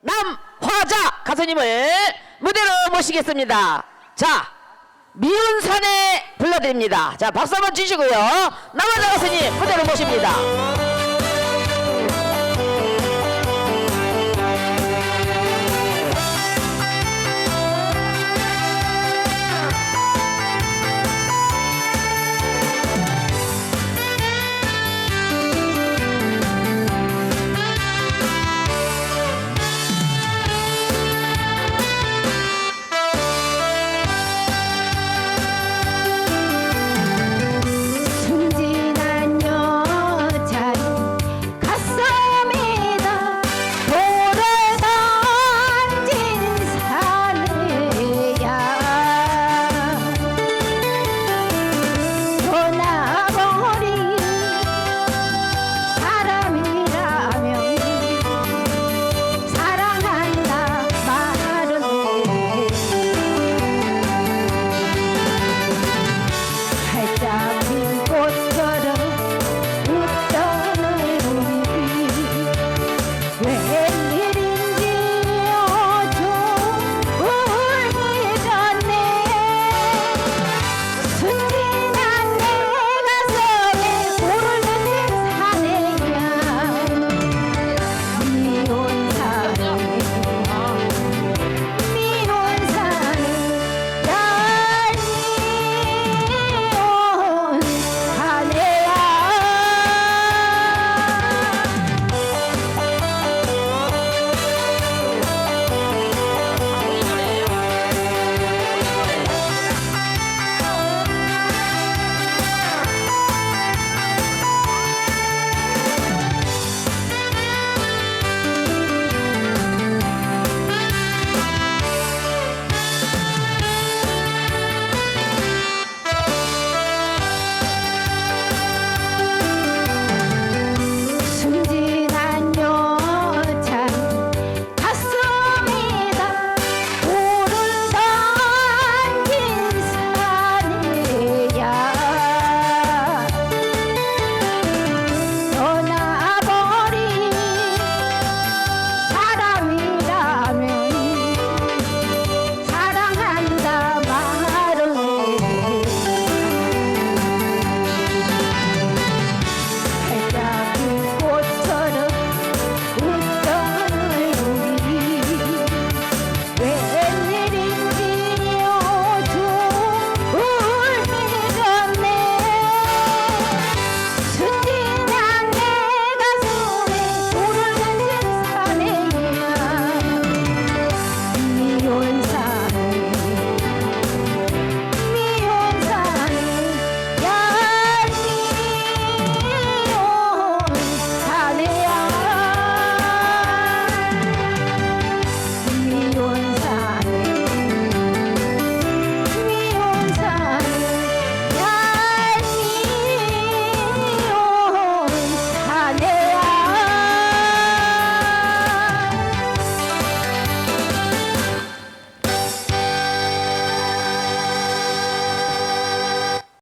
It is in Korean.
남화자 가수님을 무대로 모시겠습니다. 자, 미운 산에 불러드립니다. 자, 박수 한번 주시고요. 남화자 가수님 무대로 모십니다.